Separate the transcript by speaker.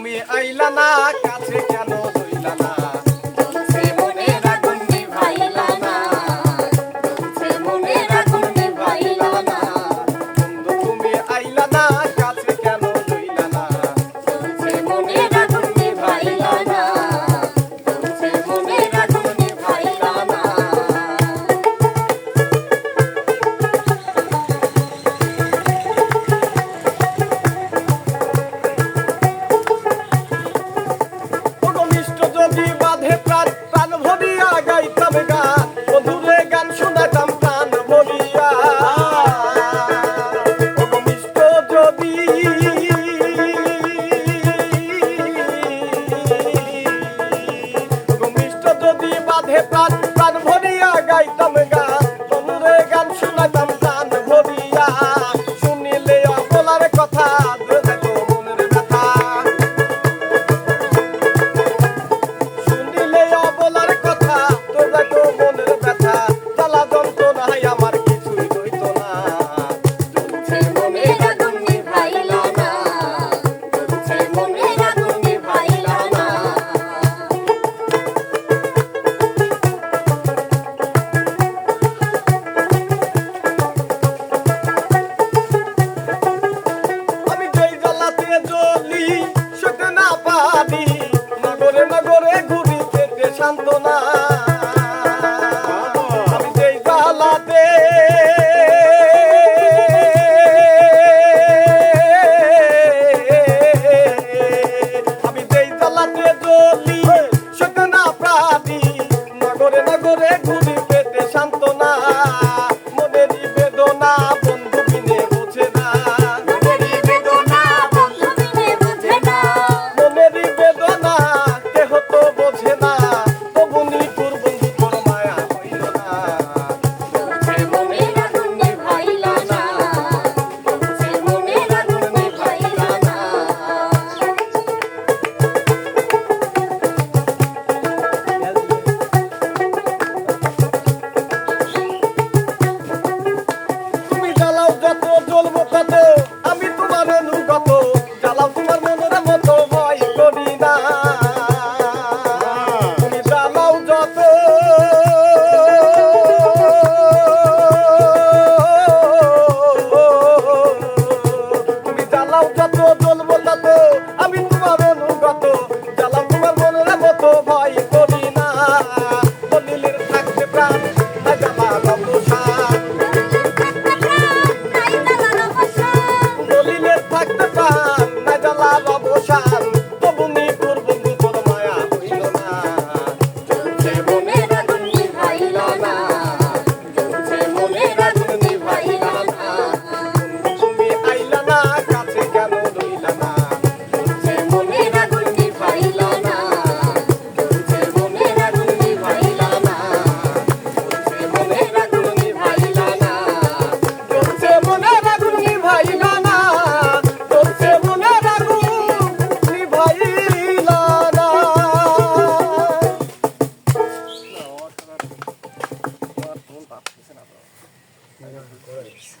Speaker 1: तुम्ही ऐला ना বাঁধে প্রাণ প্রাণ ভরিয়া গাইতাম